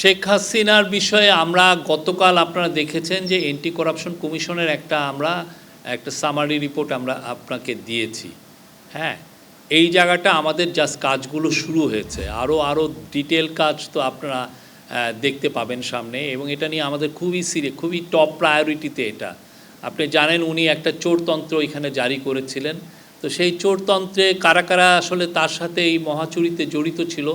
শেখ হাসিনার বিষয়ে আমরা গতকাল আপনারা দেখেছেন যে এন্টি করাপশন কমিশনের একটা আমরা, একটা সামারি রিপোর্ট আমরা আপনাকে দিয়েছি। হ্যাঁ এই জায়গাটা আমাদের জাস্ট কাজগুলো শুরু হয়েছে। আরও আরও ডিটেল কাজ তো আপনারা দেখতে পাবেন সামনে এবং এটা নিয়ে আমাদের খুবই সিরিয়াস খুবই টপ প্রায়োরিটিতে এটা। আপনি জানেন উনি একটা চোরতন্ত্র এখানে জারি করেছিলেন। তো সেই চোরতন্ত্রে কারা কারা আসলে তার সাথে এই মহাচুরিতে জড়িত ছিল,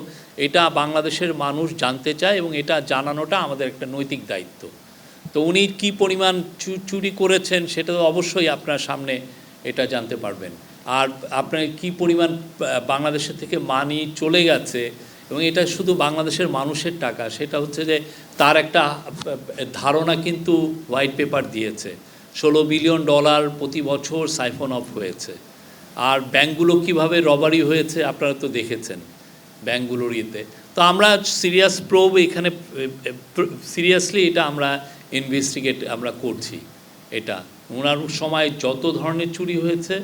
এটা বাংলাদেশের মানুষ জানতে চায় এবং এটা জানানোটা আমাদের একটা নৈতিক দায়িত্ব। তো উনি কি পরিমাণ চুরি করেছেন সেটা তো অবশ্যই আপনার সামনে এটা জানতে পারবেন। আর আপনার কি পরিমাণ বাংলাদেশের থেকে মানি চলে গেছে এবং এটা শুধু বাংলাদেশের মানুষের টাকা, সেটা হচ্ছে যে তার একটা ধারণা কিন্তু হোয়াইট পেপার দিয়েছে। ষোলো বিলিয়ন ডলার প্রতি বছর সাইফন অফ হয়েছে। আর ব্যাংকগুলো কীভাবে রবারি হয়েছে আপনারা তো দেখেছেন ব্যাংকগুলোর ইয়েতে। তো আমরা সিরিয়াস প্রোব এখানে, সিরিয়াসলি এটা আমরা ইনভেস্টিগেট আমরা করছি এটা। ওনার সময় যত ধরনের চুরি হয়েছে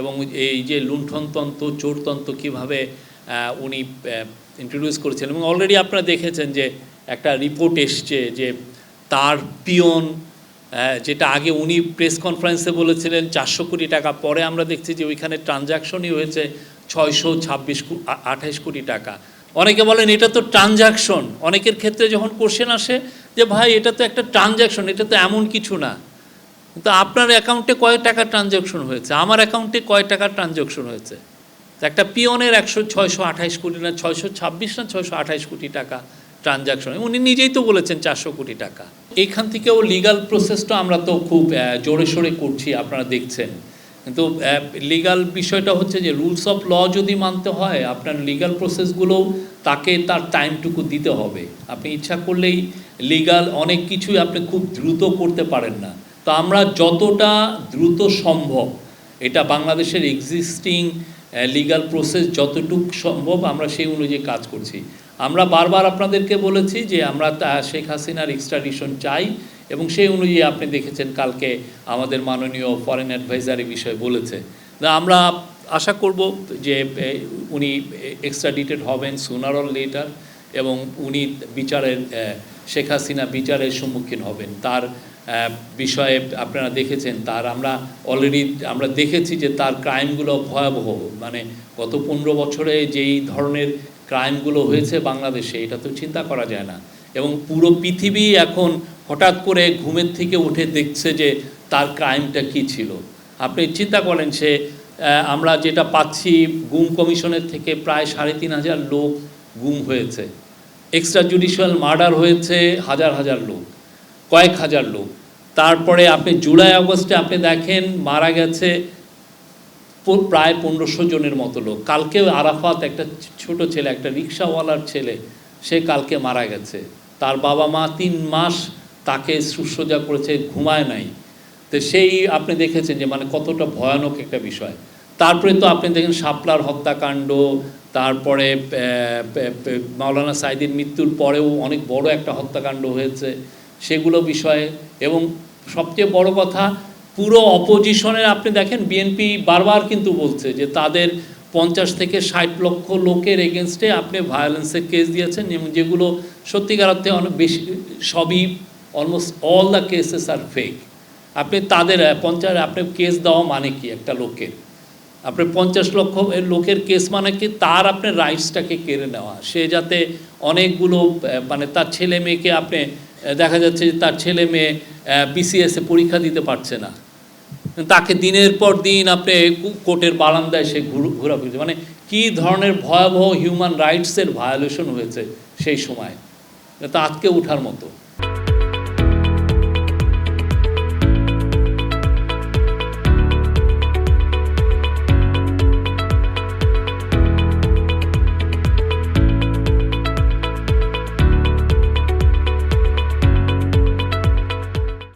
এবং এই যে লুণ্ঠনতন্ত্র, চোরতন্ত্র কীভাবে উনি ইন্ট্রোডিউস করেছেন এবং অলরেডি আপনারা দেখেছেন যে একটা রিপোর্ট এসছে যে তার পিয়ন যেটা আগে উনি প্রেস কনফারেন্সে বলেছিলেন, চারশো কোটি টাকা। পরে আমরা দেখছি যে ওইখানে ট্রানজাকশনই হয়েছে ছয়শো ছাব্বিশ আঠাইশ কোটি টাকা। অনেকে বলেন, এটা তো ট্রানজাকশন। অনেকের ক্ষেত্রে যখন কোশ্চেন আসে যে, ভাই, এটা তো একটা ট্রানজাকশন, এটা তো এমন কিছু না। কিন্তু আপনার অ্যাকাউন্টে কয় টাকা ট্রানজাকশন হয়েছে? আমার অ্যাকাউন্টে কয় টাকা ট্রানজাকশন হয়েছে? একটা পিয়নের একশো, ছয়শো আঠাইশ কোটি না, ছয়শো ছাব্বিশ না, ছয়শো আঠাইশ কোটি টাকা ট্রানজাকশন। উনি নিজেই তো বলেছেন চারশো কোটি টাকা। এইখান থেকেও লিগাল প্রসেসটা আমরা তো খুব জোরে সোরে করছি, আপনারা দেখছেন। কিন্তু লিগাল বিষয়টা হচ্ছে যে রুলস অফ ল যদি মানতে হয়, আপনার লিগাল প্রসেসগুলোও তাকে তার টাইমটুকু দিতে হবে। আপনি ইচ্ছা করলেই লিগাল অনেক কিছুই আপনি খুব দ্রুত করতে পারেন না। তো আমরা যতটা দ্রুত সম্ভব, এটা বাংলাদেশের এক্সিস্টিং লিগাল প্রসেস যতটুকু সম্ভব আমরা সেই অনুযায়ী কাজ করছি। আমরা বারবার আপনাদেরকে বলেছি যে আমরা শেখ হাসিনার এক্সট্রাডিশন চাই এবং সেই অনুযায়ী আপনি দেখেছেন কালকে আমাদের মাননীয় ফরেন অ্যাডভাইজারি বিষয়ে বলেছে। আমরা আশা করব যে উনি এক্সট্রাডিটেড হবেন সুনার অর লেটার এবং উনি বিচারের শেখ হাসিনা বিচারের সম্মুখীন হবেন। তার বিষয়ে আপনারা দেখেছেন, তার আমরা অলরেডি আমরা দেখেছি যে তার ক্রাইমগুলো ভয়াবহ। মানে গত পনেরো বছরে যেই ধরনের ক্রাইমগুলো হয়েছে বাংলাদেশে, এটা তো চিন্তা করা যায় না। এবং পুরো পৃথিবী এখন হঠাৎ করে ঘুমের থেকে উঠে দেখছে যে তার ক্রাইমটা কি ছিল। আপনি চিন্তা করেন সে আমরা যেটা পাচ্ছি, গুম কমিশনের থেকে প্রায় সাড়ে তিন হাজার লোক গুম হয়েছে। এক্সট্রা জুডিশিয়াল মার্ডার হয়েছে হাজার হাজার লোক, কয়েক হাজার লোক। তারপরে আপনি জুলাই আগস্টে আপনি দেখেন মারা গেছে প্রায় পনেরোশো জনের মতো লোক। কালকে আরাফাত একটা ছোট ছেলে, একটা রিক্সাওয়ালার ছেলে, সে কালকে মারা গেছে। তার বাবা মা তিন মাস তাকে শুশ্রূষা করেছে, ঘুমায় নাই। তো সেই আপনি দেখেছেন যে মানে কতটা ভয়ানক একটা বিষয়। তারপরে তো আপনি দেখেন শাপলার হত্যাকাণ্ড, তারপরে মাওলানা সাইদির মৃত্যুর পরেও অনেক বড় একটা হত্যাকাণ্ড হয়েছে। সেগুলো বিষয়ে এবং সবচেয়ে বড় কথা পুরো অপোজিশনের আপনি দেখেন বিএনপি বারবার কিন্তু বলছে যে তাদের পঞ্চাশ থেকে ষাট লক্ষ লোকের এগেনস্টে আপনি ভায়োলেন্সের কেস দিয়েছেন এবং যেগুলো সত্যিকার অর্থে অনেক বেশি, সবই almost all the cases R fake আপনি তাদের, পঞ্চাশ, আপনি কেস দেওয়া মানে কি একটা লোকের? আপনি পঞ্চাশ লক্ষ লোকের কেস মানে কি? তার আপনার রাইটসটাকে কেড়ে নেওয়া। সে যাতে অনেকগুলো মানে তার ছেলে মেয়েকে আপনি, দেখা যাচ্ছে যে তার ছেলে মেয়ে বিসিএসে পরীক্ষা দিতে পারছে না। তাকে দিনের পর দিন আপনি কোর্টের বারান্দায় সে ঘুরা ঘোরাফিরছে মানে কি ধরনের ভয়াবহ হিউম্যান রাইটসের ভায়োলেশন হয়েছে সেই সময়? তা আজকে ওঠার মতো।